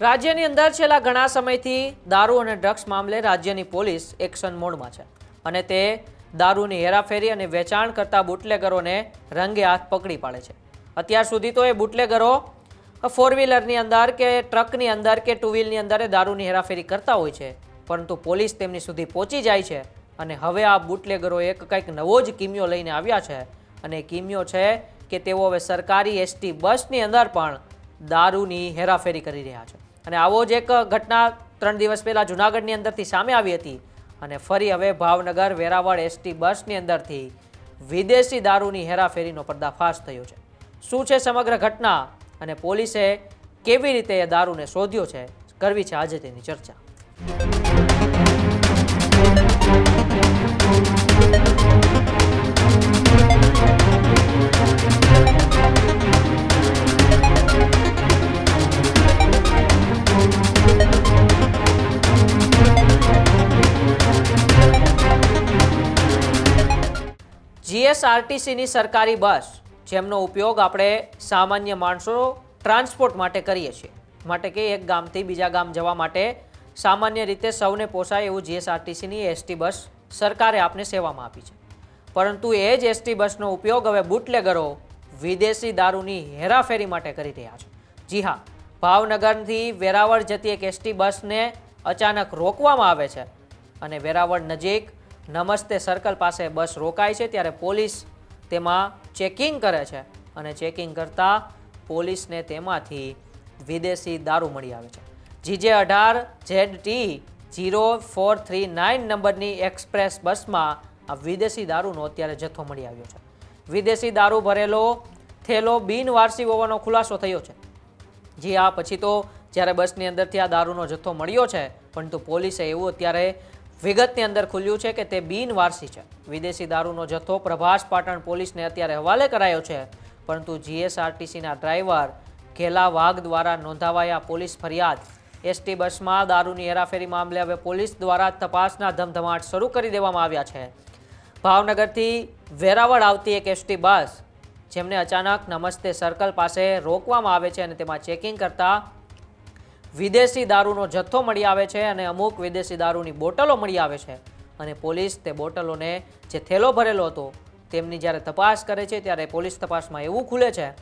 રાજ્યની અંદર છેલ્લા ઘણા સમયથી દારૂ અને ડ્રગ્સ મામલે રાજ્યની પોલીસ એક્શન મોડમાં છે અને તે દારૂની હેરાફેરી અને વેચાણ કરતા બુટલેગરોને રંગે હાથ પકડી પાડે છે. અત્યાર સુધી તો એ બુટલેગરો ફોર વ્હીલરની અંદર કે ટ્રકની અંદર કે ટુ વ્હીલની અંદર દારૂની હેરાફેરી કરતા હોય છે, પરંતુ પોલીસ તેમની સુધી પહોંચી જાય છે અને હવે આ બુટલેગરો એક કંઈક નવો જ કિમિયો લઈને આવ્યા છે અને કિમિયો છે કે તેઓ હવે સરકારી એસટી બસની અંદર પણ દારૂની હેરાફેરી કરી રહ્યા છે. અને આવો જ એક ઘટના ત્રણ દિવસ પહેલાં જુનાગઢની અંદરથી સામે આવી હતી. અને ફરી હવે ભાવનગર, વેરાવળ એસટી બસની અંદરથી વિદેશી દારૂની હેરાફેરીનો પર્દાફાશ થયો છે. શું છે સમગ્ર ઘટના અને પોલીસે કેવી રીતે એ દારૂને શોધ્યો છે? કરવી છે આજે તેની ચર્ચા. જીએસઆરટીસીની સરકારી બસ, જેમનો ઉપયોગ આપણે સામાન્ય માણસો ટ્રાન્સપોર્ટ માટે કરીએ છીએ. માટે કે એક ગામથી બીજા ગામ જવા માટે સામાન્ય રીતે સૌને પોસાય એવું જીએસઆરટીસીની એસટી બસ સરકારે આપને સેવામાં આપી છે. પરંતુ એ જ એસટી બસનો ઉપયોગ હવે બુટલેગરો વિદેશી દારૂની હેરાફેરી માટે કરી રહ્યા છે. જી હા, ભાવનગરથી વેરાવળ જતી એક એસટી બસને અચાનક રોકવામાં આવે છે અને વેરાવળ નજીક નમસ્તે સર્કલ પાસે બસ રોકાય છે ત્યારે પોલીસ તેમાં ચેકિંગ કરે છે અને ચેકિંગ કરતાં પોલીસને તેમાંથી વિદેશી દારૂ મળી આવે છે. જીજે અઢાર Z T zero four three nine નંબરની એક્સપ્રેસ બસમાં આ વિદેશી દારૂનો અત્યારે જથ્થો મળી આવ્યો છે. વિદેશી દારૂ ભરેલો થેલો બિનવારસી હોવાનો ખુલાસો થયો છે. જી આ પછી તો જ્યારે બસની અંદરથી આ દારૂનો જથ્થો મળ્યો છે, પરંતુ પોલીસે એવું અત્યારે વિગતની અંદર ખુલ્યું છે કે તે બિનવારસી છે. વિદેશી દારૂનો જથ્થો પ્રભાસ પાટણ પોલીસને અત્યારે હવાલે કરાયો છે, પરંતુ જીએસઆરટીસીના ડ્રાઈવર ઘેલા વાઘ દ્વારા નોંધાવાયા પોલીસ ફરિયાદ. એસટી બસમાં દારૂની હેરાફેરી મામલે હવે પોલીસ દ્વારા તપાસના ધમધમાટ શરૂ કરી દેવામાં આવ્યા છે. ભાવનગરથી વેરાવળ આવતી એક એસટી બસ, જેમને અચાનક નમસ્તે સર્કલ પાસે રોકવામાં આવે છે અને તેમાં ચેકિંગ કરતા વિદેશી દારૂનો જથ્થો મળી આવે છે અને અમુક વિદેશી દારૂની બોટલો મળી આવે છે. અને પોલીસ તે બોટલોને જે થેલો ભરેલો હતો, તેમની જ્યારે તપાસ કરે છે, ત્યારે પોલીસ તપાસમાં એવું ખુલે છે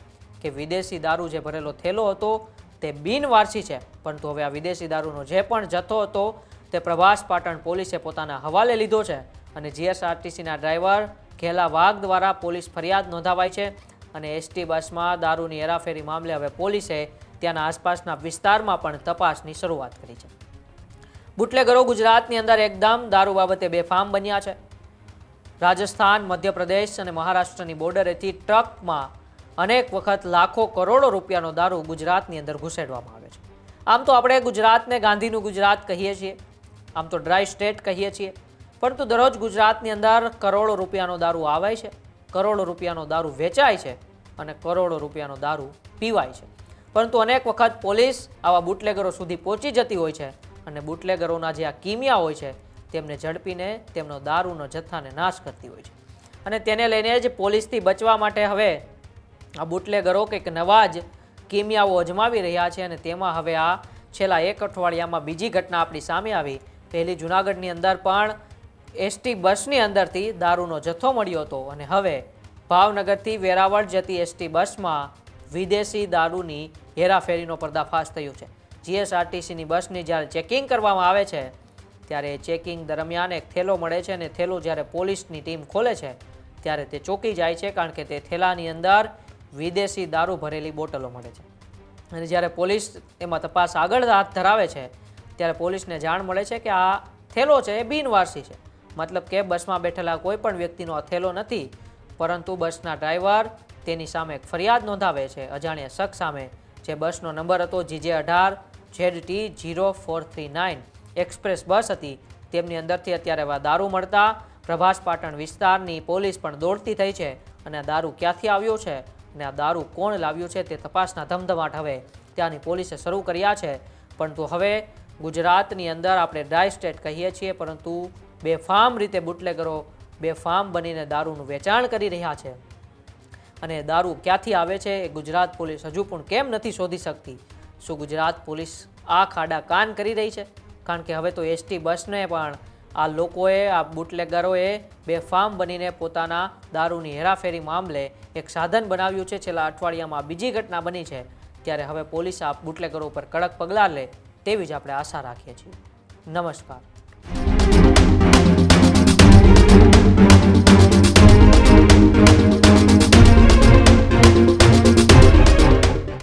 કે વિદેશી દારૂ જે ભરેલો થેલો હતો, તે બિનવારસી છે. પરંતુ હવે આ વિદેશી દારૂનો જે પણ જથ્થો હતો, તે પ્રભાસ પાટણ પોલીસે પોતાના હવાલે લીધો છે. અને જીએસઆરટીસીના ડ્રાઈવર ઘેલા વાઘ દ્વારા પોલીસ ફરિયાદ નોંધાવાય છે. અને એસટી બસમાં દારૂની હેરાફેરી મામલે હવે પોલીસે ત્યાંના આસપાસના વિસ્તારમાં પણ તપાસની શરૂઆત કરી છે. બુટલેગરો ગુજરાતની અંદર એકદમ દારૂ બાબતે બેફામ બન્યા છે. રાજસ્થાન, મધ્યપ્રદેશ અને મહારાષ્ટ્રની બોર્ડરેથી ટ્રકમાં અનેક વખત લાખો કરોડો રૂપિયાનો દારૂ ગુજરાતની અંદર ઘુસેડવામાં આવે છે. આમ તો આપણે ગુજરાતને ગાંધીનું ગુજરાત કહીએ છીએ. આમ તો ડ્રાય સ્ટેટ કહીએ છીએ. પરંતુ દરરોજ ગુજરાતની અંદર કરોડો રૂપિયાનો દારૂ આવે છે, કરોડો રૂપિયાનો દારૂ વેચાય છે અને કરોડો રૂપિયાનો દારૂ પીવાય છે. પરંતુ અનેક વખત પોલીસ આવા બુટલેગરો સુધી પહોંચી જતી હોય છે અને બુટલેગરોના જે આ કિમિયા હોય છે, તેમને ઝડપીને તેમનો દારૂનો જથ્થાને નાશ કરતી હોય છે. અને તેને લઈને જ પોલીસથી બચવા માટે હવે આ બુટલેગરો કંઈક નવા જ કિમિયાઓ અજમાવી રહ્યા છે અને તેમાં હવે આ છેલ્લા એક અઠવાડિયામાં બીજી ઘટના આપણી સામે આવી. પહેલી જુનાગઢની અંદર પણ એસટી બસની અંદરથી દારૂનો જથ્થો મળ્યો હતો અને હવે ભાવનગરથી વેરાવળ જતી એસટી બસમાં વિદેશી દારૂની હેરાફેરીનો પર્દાફાશ થયો છે. જીએસઆરટીસીની બસની જ્યારે ચેકિંગ કરવામાં આવે છે, ત્યારે ચેકિંગ દરમિયાન એક થેલો મળે છે અને થેલો જ્યારે પોલીસની ટીમ ખોલે છે, ત્યારે તે ચોકી જાય છે કારણ કે તે થેલાની અંદર વિદેશી દારૂ ભરેલી બોટલો મળે છે. અને જ્યારે પોલીસ એમાં તપાસ આગળ હાથ ધરાવે છે, ત્યારે પોલીસને જાણ મળે છે કે આ થેલો છે એ બિનવારસી છે. મતલબ કે બસમાં બેઠેલા કોઈ પણ વ્યક્તિનો આ થેલો નથી, પરંતુ બસના ડ્રાઈવર તેની સામે ફરિયાદ નોંધાવે છે. અજાણ્યા શખ્સ સામે જે બસનો નંબર હતો જીજે અઢાર, Z T zero four three nine. Express bus હતી. તેમની અંદરથી અત્યારે દારૂ મળતા. પ્રભાસ પાટણ વિસ્તારની પોલીસ પણ દોડતી થઈ છે અને આ દારૂ ક્યાંથી આવ્યો છે અને આ દારૂ કોણ લાવ્યું છે તે તપાસના ધમધમાટ હવે ત્યાંની પોલીસે શરૂ કર્યા છે. પરંતુ હવે ગુજરાતની અંદર આપણે ડ્રાય સ્ટેટ કહીએ છીએ, પરંતુ બેફામ રીતે બુટલેગરો બેફામ બનીને દારૂનું વેચાણ કરી રહ્યા છે. અને દારૂ ક્યાંથી આવે છે એ ગુજરાત પોલીસ હજુ પણ કેમ નથી શોધી શકતી? શું ગુજરાત પોલીસ આ ખાડા કાન કરી રહી છે? કારણ કે હવે તો એસટી બસને પણ આ લોકોએ, આ બુટલેગરોએ બેફામ બનીને પોતાના દારૂની હેરાફેરી મામલે એક સાધન બનાવ્યું છે. છેલ્લા અઠવાડિયામાં બીજી ઘટના બની છે. ત્યારે હવે પોલીસ આ બુટલેગરો ઉપર કડક પગલાં લે તેવી જ આપણે આશા રાખીએ છીએ. નમસ્કાર.